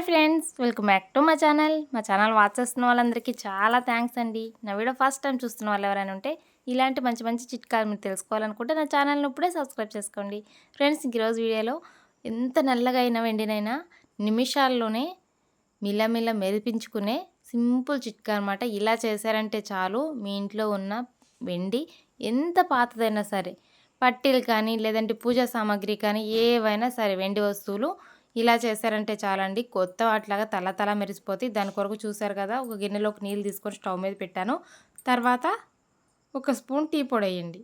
Hi friends welcome back to మా channel. మా channel watch చేస్తున్న వాళ్ళందరికీ చాలా థ్యాంక్స్ అండి. నా వీడియో ఫస్ట్ టైం చూస్తున్న వాళ్ళు ఎవరైనా ఉంటే ఇలాంటి మంచి మంచి చిట్కాలు మీరు తెలుసుకోవాలనుకుంటే నా ఛానల్ని ఇప్పుడే సబ్స్క్రైబ్ చేసుకోండి. ఫ్రెండ్స్ ఈరోజు వీడియోలో ఎంత నల్లగా అయినా వెండినైనా నిమిషాల్లోనే మిల్లమిల్ల మెరిపించుకునే సింపుల్ చిట్కా అనమాట ఇలా చేశారంటే చాలు మీ ఇంట్లో ఉన్న వెండి ఎంత పాతదైనా సరే. పట్టీలు కానీ లేదంటే పూజా సామాగ్రి కానీ ఏవైనా సరే వెండి వస్తువులు ఇలా చేశారంటే చాలండి. కొత్త వాటిలాగా తల తల మెరిసిపోతే దాని కొరకు చూసారు కదా ఒక గిన్నెలోకి నీళ్ళు తీసుకొని స్టవ్ మీద పెట్టాను. తర్వాత ఒక స్పూన్ టీ పొడి వేయండి.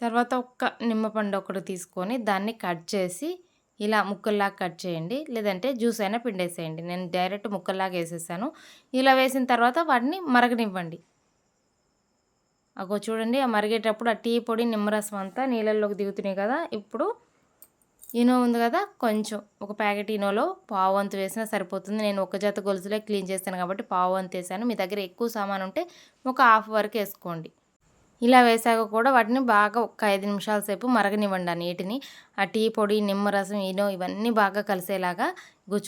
తర్వాత ఒక్క నిమ్మపండు ఒకటి తీసుకొని దాన్ని కట్ చేసి ఇలా ముక్కల్లాగా కట్ చేయండి. లేదంటే జ్యూస్ అయినా పిండేసేయండి. నేను డైరెక్ట్ ముక్కల్లాగా వేసేసాను. ఇలా వేసిన తర్వాత వాటిని మరగనివ్వండి. అగో చూడండి ఆ మరిగేటప్పుడు ఆ టీ పొడి నిమ్మరసం అంతా నీళ్ళల్లోకి దిగుతున్నాయి కదా ఇప్పుడు ఇనో ఉంది కదా కొంచెం. ఒక ప్యాకెట్ ఇనోలో పావు వంతు వేసినా సరిపోతుంది. నేను ఒక జత గొలుసులే క్లీన్ చేస్తాను కాబట్టి పావు వంతు వేసాను. మీ దగ్గర ఎక్కువ సామాన్ ఉంటే ఒక హాఫ్ వరకు వేసుకోండి. ఇలా వేసాక కూడా వాటిని బాగా ఒక ఐదు నిమిషాల సేపు మరగనివ్వండి ఆ నీటిని. ఆ టీ పొడి నిమ్మరసం ఈనో ఇవన్నీ బాగా కలిసేలాగా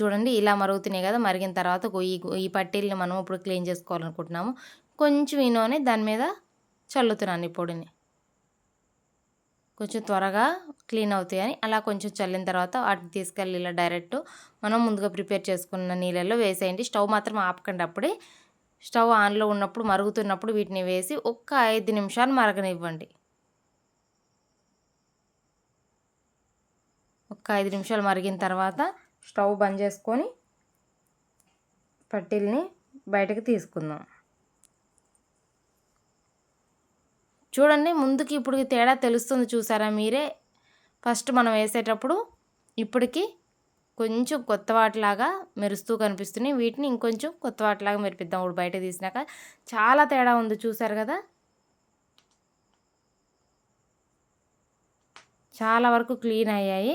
చూడండి ఇలా మరుగుతున్నాయి కదా. మరిగిన తర్వాత ఈ ఈ పట్టీల్ని మనం ఇప్పుడు క్లీన్ చేసుకోవాలనుకుంటున్నాము. కొంచెం ఈనోని దాని మీద చల్లుతున్నాను ఈ పొడిని. కొంచెం త్వరగా క్లీన్ అవుతాయని అలా కొంచెం చల్లిన తర్వాత వాటిని తీసుకెళ్ళి ఇలా డైరెక్ట్ మనం ముందుగా ప్రిపేర్ చేసుకున్న నీళ్ళల్లో వేసేయండి. స్టవ్ మాత్రం ఆపకండి అప్పుడే. స్టవ్ ఆన్లో ఉన్నప్పుడు మరుగుతున్నప్పుడు వీటిని వేసి ఒక్క ఐదు నిమిషాలు మరగనివ్వండి. ఒక్క ఐదు నిమిషాలు మరిగిన తర్వాత స్టవ్ బంద్ చేసుకొని పట్టీల్ని బయటకు తీసుకుందాం. చూడండి ముందుకి ఇప్పటికి తేడా తెలుస్తుంది చూసారా మీరే? ఫస్ట్ మనం వేసేటప్పుడు ఇప్పటికి కొంచెం కొత్త వాటిలాగా మెరుస్తూ కనిపిస్తున్నాయి. వీటిని ఇంకొంచెం కొత్త వాటిలాగా మెరిపిద్దాం. ఇప్పుడు బయట తీసినాక చాలా తేడా ఉంది చూసారు కదా? చాలా వరకు క్లీన్ అయ్యాయి.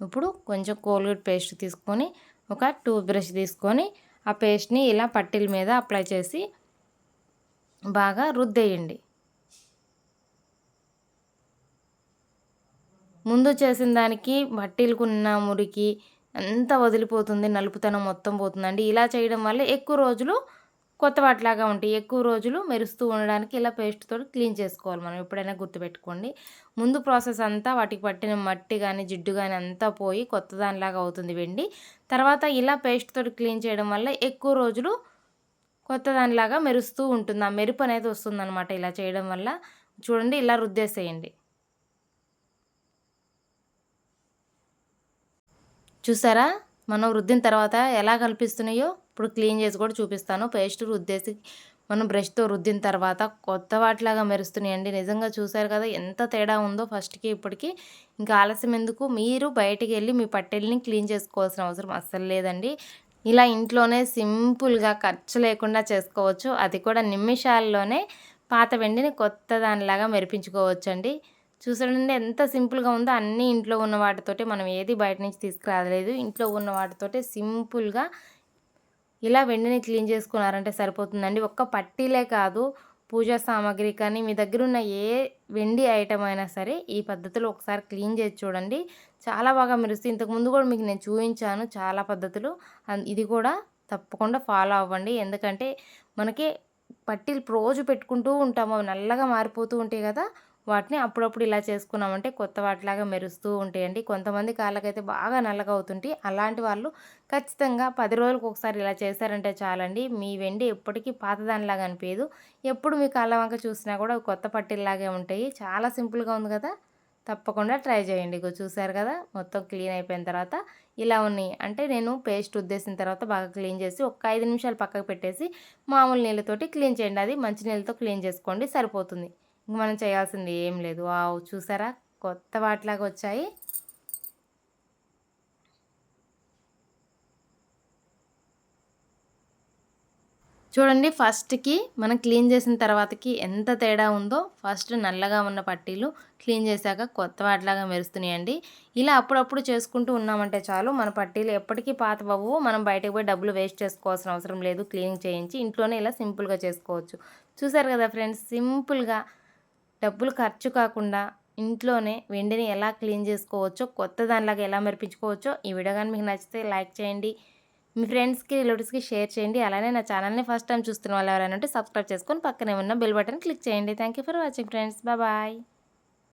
ఇప్పుడు కొంచెం కోల్గేట్ పేస్ట్ తీసుకొని ఒక టూత్ బ్రష్ తీసుకొని ఆ పేస్ట్ని ఇలా పట్టీల మీద అప్లై చేసి బాగా రుద్దేయండి. ముందు చేసిన దానికి పట్టీలకున్న మురికి అంతా వదిలిపోతుంది నలుపుతనం మొత్తం పోతుందండి. ఇలా చేయడం వల్ల ఎక్కువ రోజులు కొత్త వాటిలాగా ఉంటాయి. ఎక్కువ రోజులు మెరుస్తూ ఉండడానికి ఇలా పేస్ట్తో క్లీన్ చేసుకోవాలి మనం. ఎప్పుడైనా గుర్తుపెట్టుకోండి. ముందు ప్రాసెస్ అంతా వాటికి పట్టిన మట్టి కానీ జిడ్డు కానీ అంతా పోయి కొత్త దానిలాగా అవుతుంది వెండి. తర్వాత ఇలా పేస్ట్తో క్లీన్ చేయడం వల్ల ఎక్కువ రోజులు కొత్త దానిలాగా మెరుస్తూ ఉంటుంది. ఆ మెరుపు అనేది వస్తుందన్నమాట ఇలా చేయడం వల్ల. చూడండి ఇలా రుద్దేసేయండి. చూసారా? మనం రుద్దిన తర్వాత ఎలా కనిపిస్తున్నాయో? ఇప్పుడు క్లీన్ చేసి కూడా చూపిస్తాను. పేస్ట్ రుద్దేసి మనం బ్రష్తో రుద్దిన తర్వాత కొత్త వాటిలాగా మెరుస్తున్నాయండి. నిజంగా చూసారు కదా ఎంత తేడా ఉందో ఫస్ట్కి ఇప్పటికి. ఇంకా ఆలస్యం ఎందుకు? మీరు బయటికి వెళ్ళి మీ పట్టెల్ని క్లీన్ చేసుకోవాల్సిన అవసరం అస్సలు లేదండి. ఇలా ఇంట్లోనే సింపుల్గా ఖర్చు లేకుండా చేసుకోవచ్చు. అది కూడా నిమిషాల్లోనే పాత వెండిని కొత్త దానిలాగా మెరిపించుకోవచ్చు అండి చూసాడండి ఎంత సింపుల్గా ఉందో. అన్నీ ఇంట్లో ఉన్న వాటితోటి మనం ఏది బయట నుంచి తీసుకురాలేదు. ఇంట్లో ఉన్న వాటితోటి సింపుల్గా ఇలా వెండిని క్లీన్ చేసుకున్నారంటే సరిపోతుందండి. ఒక్క పట్టీలే కాదు పూజా సామాగ్రి కానీ మీ దగ్గర ఉన్న ఏ వెండి ఐటమ్ అయినా సరే ఈ పద్ధతిలో ఒకసారి క్లీన్ చేసి చూడండి. చాలా బాగా మెరుస్తుంది. ఇంతకుముందు కూడా మీకు నేను చూపించాను చాలా పద్ధతులు. ఇది కూడా తప్పకుండా ఫాలో అవ్వండి. ఎందుకంటే మనకి పట్టీలు రోజు పెట్టుకుంటూ ఉంటాము. అవి నల్లగా మారిపోతూ ఉంటాయి కదా. వాటిని అప్పుడప్పుడు ఇలా చేసుకున్నామంటే కొత్త వాటిలాగా మెరుస్తూ ఉంటాయండి. కొంతమంది కాళ్ళకైతే బాగా నల్లగా అవుతుంటాయి. అలాంటి వాళ్ళు ఖచ్చితంగా పది రోజులకు ఒకసారి ఇలా చేశారంటే చాలండి. మీ వెండి ఎప్పటికీ పాతదానిలాగా అనిపించదు. ఎప్పుడు మీ కాళ్ళ వంక చూసినా కూడా కొత్త పట్టిల్లాగే ఉంటాయి. చాలా సింపుల్గా ఉంది కదా? తప్పకుండా ట్రై చేయండి. ఇగో చూసారు కదా? మొత్తం క్లీన్ అయిపోయిన తర్వాత ఇలా ఉన్నాయి. అంటే నేను పేస్ట్ ఉద్దేసిన తర్వాత బాగా క్లీన్ చేసి ఒక ఐదు నిమిషాలు పక్కకు పెట్టేసి మామూలు నీళ్ళతోటి క్లీన్ చేయండి. అది మంచి నీళ్ళతో క్లీన్ చేసుకోండి. సరిపోతుంది. మనం చేయాల్సింది ఏం లేదు. వావ్ చూసారా? కొత్త వాటిలాగా వచ్చాయి. చూడండి ఫస్ట్కి మనం క్లీన్ చేసిన తర్వాతకి ఎంత తేడా ఉందో ఫస్ట్ నల్లగా ఉన్న పట్టీలు క్లీన్ చేశాక కొత్త వాటిలాగా మెరుస్తున్నాయండి. ఇలా అప్పుడప్పుడు చేసుకుంటూ ఉన్నామంటే చాలు మన పట్టీలు ఎప్పటికీ పాత బాబు మనం బయటకు పోయి డబ్బులు వేస్ట్ చేసుకోవాల్సిన అవసరం లేదు. క్లీనింగ్ చేయించి ఇంట్లోనే ఇలా సింపుల్గా చేసుకోవచ్చు. చూసారు కదా ఫ్రెండ్స్ సింపుల్గా డబ్బులు ఖర్చు కాకుండా ఇంట్లోనే వెండిని ఎలా క్లీన్ చేసుకోవచ్చో కొత్త దానిలాగా ఎలా మెరిపించుకోవచ్చో ఈ వీడియో కానీ మీకు నచ్చితే లైక్ చేయండి. మీ ఫ్రెండ్స్కి రిలేటివ్స్కి షేర్ చేయండి. అలానే నా ఛానల్ని ఫస్ట్ టైం చూస్తున్న వాళ్ళు ఎవరైనా ఉంటే సబ్స్క్రైబ్ చేసుకొని పక్కనే ఉన్న బెల్ బటన్ క్లిక్ చేయండి. Thank you for watching friends. Bye.